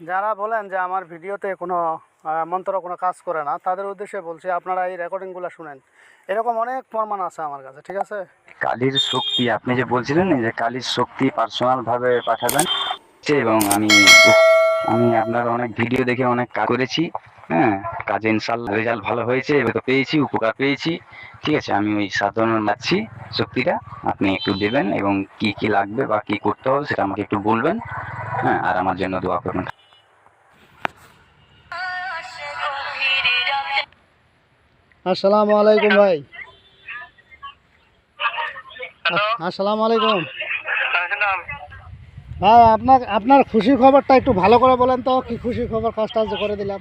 যারা বলেন যে আমার ভিডিওতে কোনো মন্ত্র কোনো কাজ করে না, তাদের উদ্দেশ্যে বলছি আপনারা এই রেকর্ডিংগুলো শুনেন। এরকম অনেক প্রমাণ আছে আমার কাছে, ঠিক আছে? কালীর শক্তি, আপনি যে বলছিলেন যে কালীর শক্তি পার্সোনালভাবে পাঠাবেন এবং আমি আমি আপনার অনেক ভিডিও দেখে অনেক কাজ করেছি হ্যাঁ? কাজে ইনশাল্লাহ রেজাল্ট ভালো হয়েছে, এবার তো পেয়েছি, উপকার পেয়েছি, ঠিক আছে? আমি ওই সাধারণ যাচ্ছি, শক্তিটা আপনি একটু দেবেন এবং কি কি লাগবে বা কি করতে হবে সেটা আমাকে একটু বলবেন। হ্যাঁ আর আমার জন্য দোয়া করবেন আসসালামু আলাইকুম ভাই। আসসালামু আলাইকুম। হ্যাঁ আপনার আপনার খুশির খবরটা একটু ভালো করে বলেন তো কি খুশির খবর কাজটা যে করে দিলাম।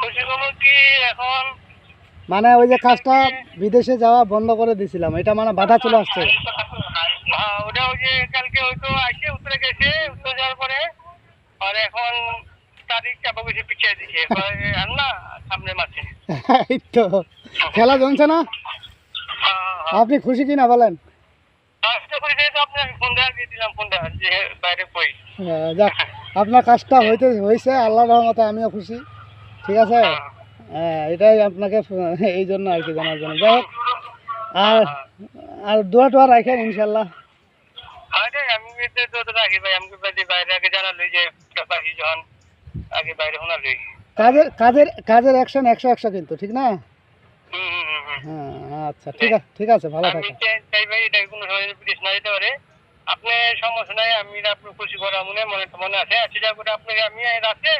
খুশি খবর কি এখন? মানে ওই যে কাজটা বিদেশে যাওয়া বন্ধ করে দিয়েছিলাম এটা মানে বাধা চলে আসছে। ওটা চাপা বেশি পিছিয়ে দিচ্ছে এবার সামনে মাসে এই তো খেলা জমছে না? হ্যাঁ, আপনি খুশি কিনা বলেন? হ্যাঁ, যাক আপনার কাজটা হইতে হয়েছে আল্লাহ রহমতে আমিও খুশি ঠিক আছে? হ্যাঁ। এটাই আপনাকে এই জন্য আর কি জানার জন্য। যাই হোক আর আর দোয়া টোয়া রাখেন ইনশাল্লাহ আমি তো রাখি ভাই আমি বাইরে বাইরে আগে জানালি যে যখন আগে বাইরে শোনালি কাজের কাজের কাজের অ্যাকশন একশো একশো কিন্তু ঠিক না? হ্যাঁ আচ্ছা ঠিক আছে ঠিক আছে ভালো থাকেন। চাই ভাই এটা কোনো সময় বিদেশ না যেতে পারে। আপনি সমস্যা নাই আমি আপনি খুশি করা মনে মনে মনে আছে। আচ্ছা যা করে আপনাকে আমি রাতে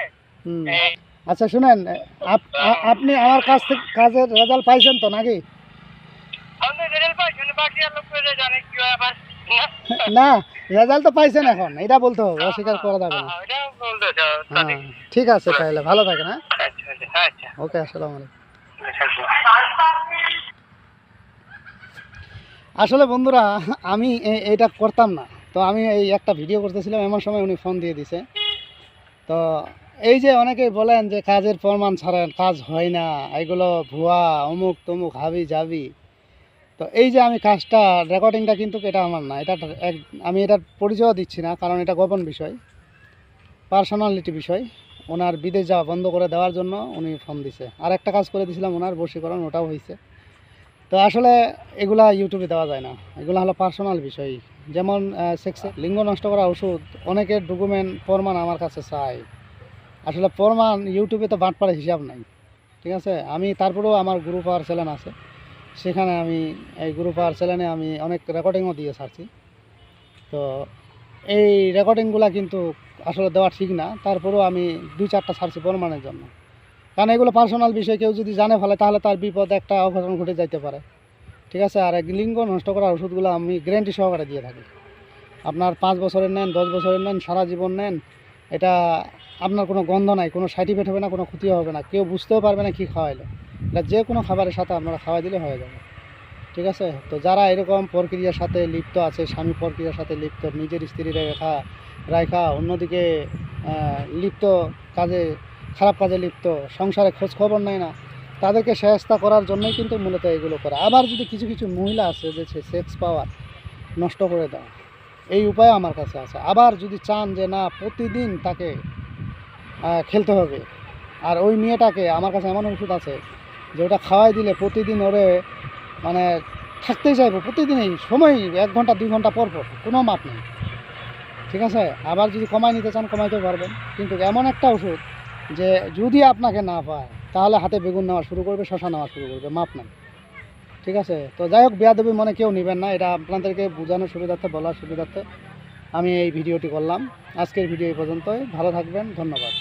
আচ্ছা শুনেন আপ- আপনি আমার কাছ থেকে কাজের রেজাল্ট পাইছেন তো নাকি? না রেজাল্ট তো পাইছেন এখন এটা বলতে হবে অস্বীকার করা যাবে না। হ্যাঁ, হ্যাঁ ঠিক আছে তাহলে ভালো থাকেন হ্যাঁ? আচ্ছা আচ্ছা আচ্ছা। ওকে আসসালামু আলাইকুম। আসলে বন্ধুরা আমি এটা করতাম না। তো আমি এই একটা ভিডিও করতেছিলাম এমন সময় উনি ফোন দিয়ে দিছে। তো এই যে অনেকেই বলেন যে কাজের প্রমাণ ছাড়েন কাজ হয় না এগুলো ভুয়া অমুক তমুক হাবি যাবি তো এই যে আমি কাজটা রেকর্ডিংটা কিন্তু এটা আমার না এটা এক আমি এটার পরিচয় দিচ্ছি না কারণ এটা গোপন বিষয়। পার্সোনালিটি বিষয়। ওনার বিদেশ যাওয়া বন্ধ করে দেওয়ার জন্য উনি ফর্ম দিছে। আর একটা কাজ করে দিয়েছিলাম ওনার, বশীকরণ, ওটাও হয়েছে তো আসলে এগুলা ইউটিউবে দেওয়া যায় না। এগুলো হলো পার্সোনাল বিষয়। যেমন সেক্সে লিঙ্গ নষ্ট করা ওষুধ, অনেকের ডকুমেন্ট প্রমাণ আমার কাছে চাই। আসলে প্রমাণ ইউটিউবে তো বাটপাড়ে হিসাব নাই। ঠিক আছে? আমি তারপরেও আমার গ্রুপ আর চ্যানেল আছে। সেখানে আমি, এই গ্রুপ আর চ্যানেলে আমি অনেক রেকর্ডিংও দিয়ে ছাড়ছি। তো এই রেকর্ডিংগুলা কিন্তু আসলে দেওয়া ঠিক না, তারপরেও আমি দুই চারটা ছাড়ছি প্রমাণের জন্য। কারণ এগুলো পার্সোনাল বিষয়, কেউ যদি জানে ফেলে, তাহলে তার বিপদ একটা অঘটন ঘটে যাইতে পারে। ঠিক আছে? আর লিঙ্গ নষ্ট করার ওষুধগুলো আমি গ্যারেন্টি সহকারে দিয়ে থাকি। আপনার পাঁচ বছরের নেন, দশ বছরের নেন, সারা জীবন নেন, এটা আপনার কোনো গন্ধ নাই, কোনো সার্টিফিকেট হবে না, কোনো ক্ষতি হবে না। কেউ বুঝতেও পারবে না কী খাওয়াইলে। এটা যে কোনো খাবারের সাথে আপনারা খাওয়াই দিলে হয়ে যাবে। ঠিক আছে? তো যারা এরকম প্রক্রিয়ার সাথে লিপ্ত আছে, স্বামী প্রক্রিয়ার সাথে লিপ্ত, নিজের স্ত্রী রেখা রাখা অন্যদিকে লিপ্ত কাজে, খারাপ কাজে লিপ্ত, সংসারে খোঁজ খবর নেয় না। তাদেরকে সহায়তা করার জন্যই কিন্তু মূলত এগুলো করা। আবার যদি কিছু কিছু মহিলা আছে যে সেক্স পাওয়ার নষ্ট করে দেওয়া এই উপায় আমার কাছে আছে। আবার যদি চান যে না, প্রতিদিন তাকে খেলতে হবে, আর ওই মেয়েটাকে, আমার কাছে এমন ওষুধ আছে যে ওটা খাওয়াই দিলে প্রতিদিন ওরে মানে থাকতেই চাইব, প্রতিদিনই সময় এক ঘণ্টা, দুই ঘণ্টা পর পর, কোনো মাপ নেই। ঠিক আছে? আবার যদি কমাই নিতে চান কমাইতে পারবেন। কিন্তু এমন একটা ওষুধ যে যদি আপনাকে না পায়, তাহলে হাতে বেগুন নেওয়া শুরু করবে শশা নেওয়া শুরু করবে, মাপ নেন। ঠিক আছে? তো যাই হোক, বেয়াদবি মনে কেউ নেবেন না। এটা আপনাদেরকে বোঝানোর সুবিধার্থে, বলার সুবিধার্থে আমি এই ভিডিওটি করলাম। আজকের ভিডিও এই পর্যন্তই। ভালো থাকবেন। ধন্যবাদ।